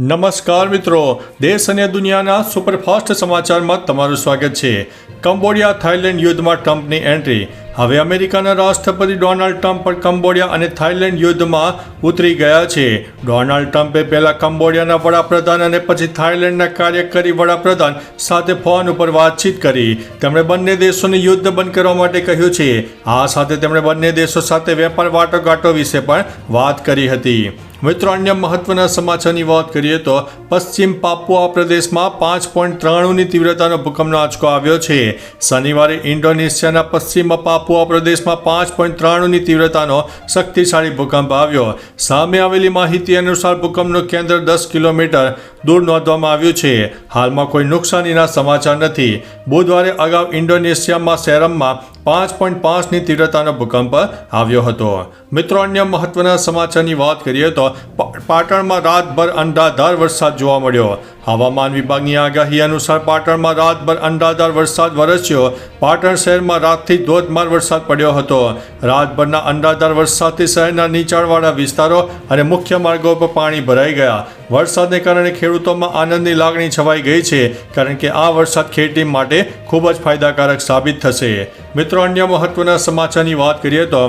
નમસ્કાર મિત્રો. દેશ અને દુનિયાના સુપરફાસ્ટ સમાચારમાં તમારું સ્વાગત છે. કંબોડિયા, થાઇલેન્ડ યુદ્ધમાં ટ્રમ્પની એન્ટ્રી. હવે અમેરિકાના રાષ્ટ્રપતિ ડોનાલ્ડ ટ્રમ્પ પણ કંબોડિયા અને થાઇલેન્ડ યુદ્ધમાં ઉતરી ગયા છે. ડોનાલ્ડ ટ્રમ્પે પહેલા કંબોડિયાના વડાપ્રધાન અને પછી થાઇલેન્ડના કાર્યકારી વડાપ્રધાન સાથે ફોન ઉપર વાતચીત કરી. તેમણે બંને દેશોને યુદ્ધ બંધ કરવા માટે કહ્યું છે. આ સાથે તેમણે બંને દેશો સાથે વેપાર વાટાઘાટો વિશે પણ વાત કરી હતી. મિત્રો, અન્ય મહત્વના સમાચારની વાત કરીએ તો પશ્ચિમ પાપુઆ પ્રદેશમાં પાંચ પોઈન્ટ ત્રાણુંની તીવ્રતાનો ભૂકંપનો આંચકો આવ્યો છે. શનિવારે ઇન્ડોનેશિયાના પશ્ચિમ પાપુઆ પ્રદેશમાં પાંચ પોઈન્ટ ત્રાણુંની તીવ્રતાનો શક્તિશાળી ભૂકંપ આવ્યો. સામે આવેલી માહિતી અનુસાર ભૂકંપનું કેન્દ્ર દસ કિલોમીટર દૂર નોંધવામાં આવ્યું છે. હાલમાં કોઈ નુકસાનીના સમાચાર નથી. બુધવારે અગાઉ ઇન્ડોનેશિયામાં સેરમમાં પાંચ પોઈન્ટ પાંચની તીવ્રતાનો ભૂકંપ આવ્યો હતો. મિત્રો, અન્ય મહત્વના સમાચારની વાત કરીએ તો પાટણમાં રાતભર અંધાધાર વરસાદ જોવા મળ્યો. હવામાન વિભાગની આગાહી અનુસાર પાટણમાં રાતભર અંધાધાર વરસાદ વરસ્યો. પાટણ શહેરમાં રાતથી ધોધમાર વરસાદ પડ્યો હતો. રાતભરના અંધાધાર વરસાદથી શહેરના નીચાણવાળા વિસ્તારો અને મુખ્ય માર્ગો પર પાણી ભરાઈ ગયા. વરસાદને કારણે ખેડૂતોમાં આનંદની લાગણી છવાઈ ગઈ છે, કારણ કે આ વરસાદ ખેતી માટે ખૂબ જ ફાયદાકારક સાબિત થશે. મિત્રો, અન્ય મહત્વના સમાચારની વાત કરીએ તો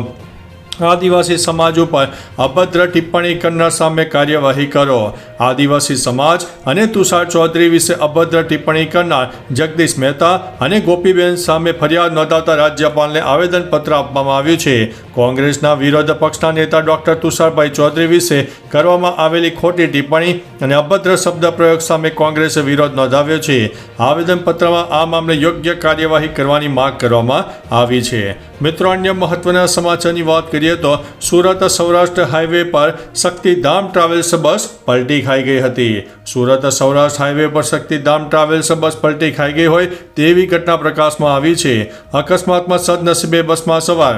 આદિવાસી સમાજ ઉપર અભદ્ર ટિપ્પણી કરનાર સામે કાર્યવાહી કરો. આદિવાસી સમાજ અને તુષાર ચૌધરી વિશે અભદ્ર ટિપ્પણી કરનાર જગદીશ મહેતા અને ગોપીબેન સામે ફરિયાદ નોંધાતા રાજ્યપાલને આવેદનપત્ર આપવામાં આવ્યું છે. કોંગ્રેસના વિરોધ પક્ષના નેતા ડોક્ટર તુષારભાઈ ચૌધરી વિશે કરવામાં આવેલી ખોટી ટિપ્પણી અને અભદ્ર શબ્દ પ્રયોગ સામે કોંગ્રેસે વિરોધ નોંધાવ્યો છે. આવેદનપત્રમાં આ મામલે યોગ્ય કાર્યવાહી કરવાની માંગ કરવામાં આવી છે. મિત્રો, અન્ય મહત્વના સમાચારની વાત કરીએ તો સુરત સૌરાષ્ટ્ર હાઈવે પર શક્તિધામ ટ્રાવેલ્સ બસ પલટી ખાઈ ગઈ હતી. સુરત સૌરાષ્ટ્ર હાઈવે પર શક્તિધામ ટ્રાવેલ્સ બસ પલટી ખાઈ ગઈ હોય તેવી ઘટના પ્રકાશમાં આવી છે. અકસ્માતમાં સદનસીબે બસમાં સવાર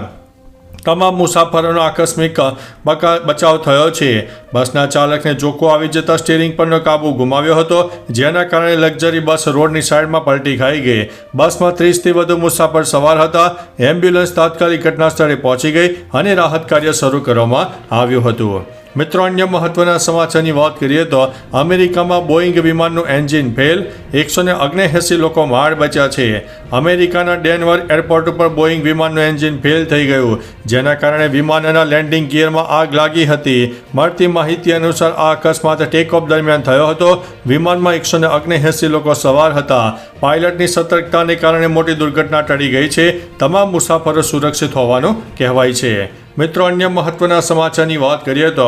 તમામ મુસાફરોનો આકસ્મિક બચાવ થયો છે. બસના ચાલકને જોકો આવી જતા સ્ટીરિંગ પરનો કાબુ ગુમાવ્યો હતો, જેના કારણે લક્ઝરી બસ રોડની સાઈડમાં પલટી ખાઈ ગઈ. બસમાં ત્રીસથી વધુ મુસાફર સવાર હતા. એમ્બ્યુલન્સ તાત્કાલિક ઘટના સ્થળે પહોંચી ગઈ અને રાહત કાર્ય શરૂ કરવામાં આવ્યું હતું. મિત્રો, અન્ય મહત્વના સમાચારની વાત કરીએ તો અમેરિકામાં બોઈંગ વિમાનનું એન્જિન ફેલ. એકસો ને ઓગણએંસી લોકો માળ બચ્યા છે. અમેરિકાના ડેનવર એરપોર્ટ ઉપર બોઈંગ વિમાનનું એન્જિન ફેલ થઈ ગયું. જેના કારણે વિમાનના લેન્ડિંગ ગિયરમાં આગ લાગી હતી. મળતી માહિતી અનુસાર આ અકસ્માત ટેકઓફ દરમિયાન થયો હતો. વિમાનમાં એકસો ને ઓગણએંસી લોકો સવાર હતા. પાયલટની સતર્કતાને કારણે મોટી દુર્ઘટના ટળી ગઈ છે. તમામ મુસાફરો સુરક્ષિત હોવાનું કહેવાય છે. મિત્રો, અન્ય મહત્વના સમાચારની વાત કરીએ તો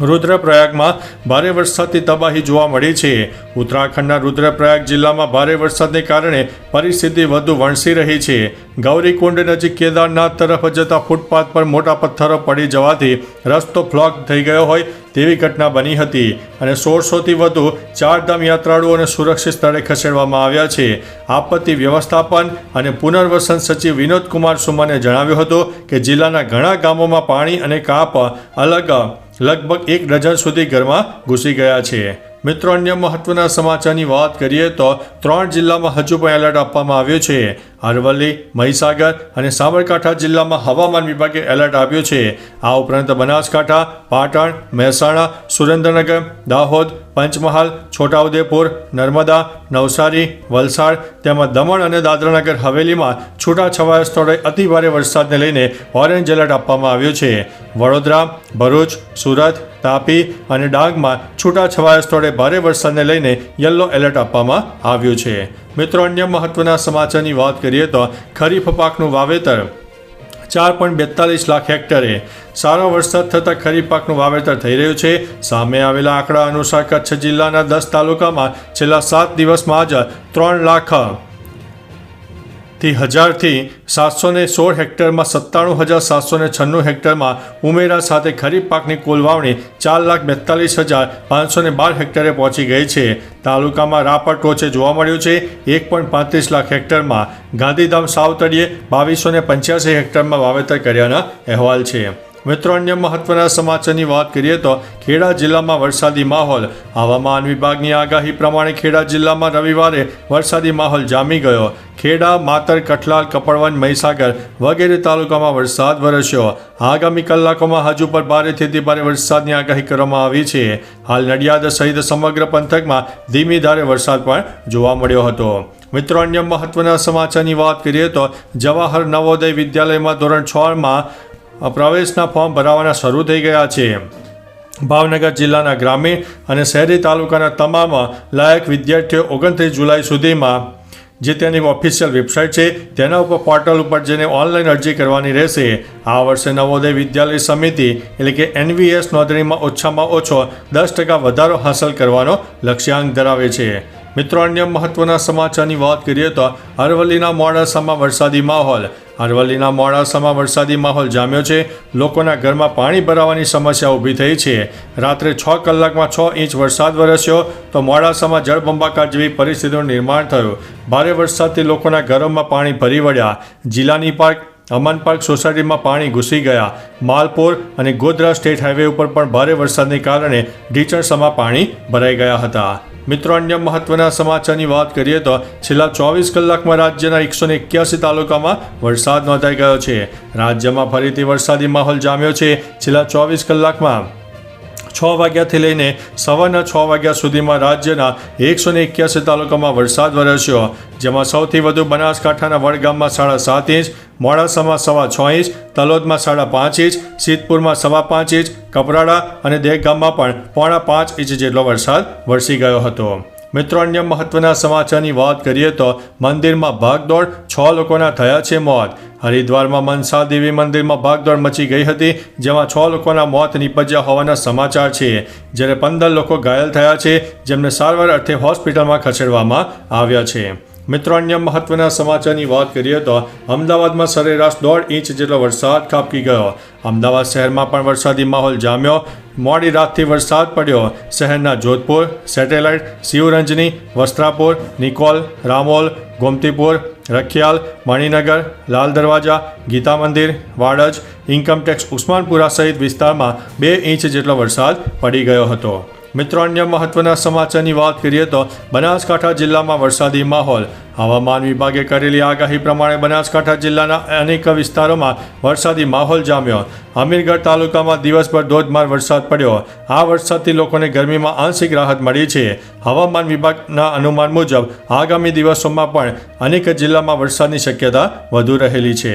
રુદ્રપ્રયાગમાં ભારે વરસાદથી તબાહી જોવા મળી છે. ઉત્તરાખંડના રુદ્રપ્રયાગ જિલ્લામાં ભારે વરસાદને કારણે પરિસ્થિતિ વધુ વણસી રહી છે. ગૌરીકુંડ નજીક કેદારનાથ તરફ જતા ફૂટપાથ પર મોટા પથ્થરો પડી જવાથી રસ્તો બ્લોક થઈ ગયો હોય તેવી ઘટના બની હતી અને સોળસોથી વધુ ચારધામ યાત્રાળુઓને સુરક્ષિત સ્થળે ખસેડવામાં આવ્યા છે. આપત્તિ વ્યવસ્થાપન અને પુનર્વસન સચિવ વિનોદ કુમાર સુમને જણાવ્યું હતું કે જિલ્લાના ઘણા ગામોમાં પાણી અને કાપ અલગ લગભગ એક ડઝન સુધી ઘરમાં ઘૂસી ગયા છે. મિત્રો, અન્ય મહત્વના સમાચારની વાત કરીએ તો ત્રણ જિલ્લામાં હજુ પણ એલર્ટ આપવામાં આવ્યું છે. અરવલ્લી, મહીસાગર અને સાબરકાંઠા જિલ્લામાં હવામાન વિભાગે એલર્ટ આપ્યું છે. આ ઉપરાંત બનાસકાંઠા, પાટણ, મહેસાણા, સુરેન્દ્રનગર, દાહોદ, પંચમહાલ, છોટાઉદેપુર, નર્મદા, નવસારી, વલસાડ તેમજ દમણ અને દાદરાનગર હવેલીમાં છૂટાછવાયા સ્થળોએ અતિભારે વરસાદને લઈને ઓરેન્જ એલર્ટ આપવામાં આવ્યું છે. વડોદરા, ભરૂચ, સુરત, તાપી અને ડાંગમાં છૂટાછવાયા સ્થળે ભારે વરસાદને લઈને યલો એલર્ટ આપવામાં આવ્યું છે. મિત્રો, અન્ય મહત્વના સમાચારની વાત કરીએ તો ખરીફ પાકનું વાવેતર ચાર પોઈન્ટ બેતાલીસ લાખ હેક્ટરે. સારો વરસાદ થતાં ખરીફ પાકનું વાવેતર થઈ રહ્યું છે. સામે આવેલા આંકડા અનુસાર કચ્છ જિલ્લાના દસ તાલુકામાં છેલ્લા સાત દિવસમાં જ ત્રણ લાખ થી હજારથી સાતસો ને સોળ હેક્ટરમાં સત્તાણું હજાર સાતસો ને છન્નું હેક્ટરમાં ઉમેરા સાથે ખરીફ પાકની કુલ વાવણી ચાર લાખ બેતાલીસ હજાર પાંચસો ને બાર હેક્ટરે પહોંચી ગઈ છે. તાલુકામાં રાપર ટોચે જોવા મળ્યું છે. એક પોઈન્ટ પાંત્રીસ લાખ હેક્ટરમાં ગાંધીધામ સાવતળીએ બાવીસો ને પંચ્યાસી હેક્ટરમાં વાવેતર કર્યાના અહેવાલ છે. મિત્રો, અન્ય મહત્વના સમાચારની વાત કરીએ તો ખેડા જિલ્લામાં વરસાદી માહોલ. હવામાન વિભાગની આગાહી પ્રમાણે ખેડા જિલ્લામાં રવિવારે વરસાદી માહોલ જામી ગયો. ખેડા, માતર, કઠલાલ કપડવન મહીસાગર વગેરે તાલુકામાં વરસાદ વરસ્યો. આગામી કલાકોમાં હજુ પર ભારેથી અતિ ભારે વરસાદની આગાહી કરવામાં આવી છે. હાલ નડિયાદ સહિત સમગ્ર પંથકમાં ધીમી ધારે વરસાદ પણ જોવા મળ્યો હતો. મિત્રો, અન્ય મહત્વના સમાચારની વાત કરીએ તો જવાહર નવોદય વિદ્યાલયમાં ધોરણ છમાં પ્રવેશના ફોર્મ ભરાવાના શરૂ થઈ ગયા છે. ભાવનગર જિલ્લાના ગ્રામીણ અને શહેરી તાલુકાના તમામ લાયક વિદ્યાર્થીઓ ઓગણત્રીસ જુલાઈ સુધીમાં જે તેની ઓફિશિયલ વેબસાઇટ છે, તેના ઉપર પોર્ટલ ઉપર જઈને ઓનલાઈન અરજી કરવાની રહેશે. આ વર્ષે નવોદય વિદ્યાલય સમિતિ એટલે કે એનવીએસ નોંધણીમાં ઓછામાં ઓછો દસ ટકા વધારો હાંસલ કરવાનો લક્ષ્યાંક ધરાવે છે. મિત્રો, અન્ય મહત્વના સમાચારની વાત કરીએ તો અરવલ્લીના મોડાસામાં વરસાદી માહોલ અરવલ્લીના મોડાસામાં વરસાદી માહોલ જામ્યો છે. લોકોના ઘરમાં પાણી ભરાવાની સમસ્યા ઊભી થઈ છે. રાત્રે છ કલાકમાં છ ઇંચ વરસાદ વરસ્યો તો મોડાસામાં જળબંબાકાર જેવી પરિસ્થિતિનું નિર્માણ થયું. ભારે વરસાદથી લોકોના ઘરોમાં પાણી ભરી વળ્યા. જિલ્લાની પાર્ક, અમન પાર્ક સોસાયટીમાં પાણી ઘૂસી ગયા. માલપુર અને ગોધરા સ્ટેટ હાઈવે ઉપર પણ ભારે વરસાદને કારણે ઢીચણસમાં પાણી ભરાઈ ગયા હતા. મિત્રો, અન્ય મહત્વના સમાચારની વાત કરીએ તો છેલ્લા ચોવીસ કલાકમાં રાજ્યના એકસો ને એક્યાસી તાલુકામાં વરસાદ નોંધાઈ ગયો છે. રાજ્યમાં ફરીથી વરસાદી માહોલ જામ્યો છે. છેલ્લા ચોવીસ કલાકમાં છ વાગ્યાથી લઈને સવારના છ વાગ્યા સુધીમાં રાજ્યના એકસો ને એક્યાસી તાલુકામાં વરસાદ વરસ્યો. જેમાં સૌથી વધુ બનાસકાંઠાના વડગામમાં સાડા સાત ઇંચ, મોડાસામાં સવા છ ઇંચ, તલોદમાં સાડા પાંચ ઇંચ, સિદ્ધપુરમાં સવા પાંચ ઇંચ, કપરાડા અને દેહગામમાં પણ પોણા પાંચ ઇંચ જેટલો વરસાદ વરસી ગયો હતો. મિત્રો, અન્ય મહત્વના સમાચારની વાત કરીએ તો મંદિરમાં ભાગદોડ, છ લોકોના થયા છે મોત. હરિદ્વારમાં મનસા દેવી મંદિરમાં ભાગદોડ મચી ગઈ હતી, જેમાં છ લોકોના મોત નીપજ્યા હોવાના સમાચાર છે. જ્યારે પંદર લોકો ઘાયલ થયા છે, જેમને સારવાર અર્થે હોસ્પિટલમાં ખસેડવામાં આવ્યા છે. મિત્રો, અન્ય મહત્વના સમાચારની વાત કરીએ તો અમદાવાદમાં સરેરાશ દોઢ ઇંચ જેટલો વરસાદ ખાબકી ગયો. અમદાવાદ શહેરમાં પણ વરસાદી માહોલ જામ્યો. મોડી રાતથી વરસાદ પડ્યો. શહેરના જોધપુર, સેટેલાઇટ, શિવરંજની, વસ્ત્રાપુર, નિકોલ, રામોલ, ગોમતીપુર, રખિયાલ, મણિનગર, લાલ દરવાજા, ગીતા મંદિર, વાડજ, ઇન્કમટેક્સ ઉસ્માનપુરા સહિત વિસ્તારમાં બે ઇંચ જેટલો વરસાદ પડી ગયો હતો. મિત્રો, અન્ય મહત્વના સમાચારની વાત કરીએ તો બનાસકાંઠા જિલ્લામાં વરસાદી માહોલ. હવામાન વિભાગે કરેલી આગાહી પ્રમાણે બનાસકાંઠા જિલ્લાના અનેક વિસ્તારોમાં વરસાદી માહોલ જામ્યો. અમીરગઢ તાલુકામાં દિવસભર ધોધમાર વરસાદ પડ્યો. આ વરસાદથી લોકોને ગરમીમાં આંશિક રાહત મળી છે. હવામાન વિભાગના અનુમાન મુજબ, આગામી દિવસોમાં પણ અનેક જિલ્લામાં વરસાદની શક્યતા વધુ રહેલી છે.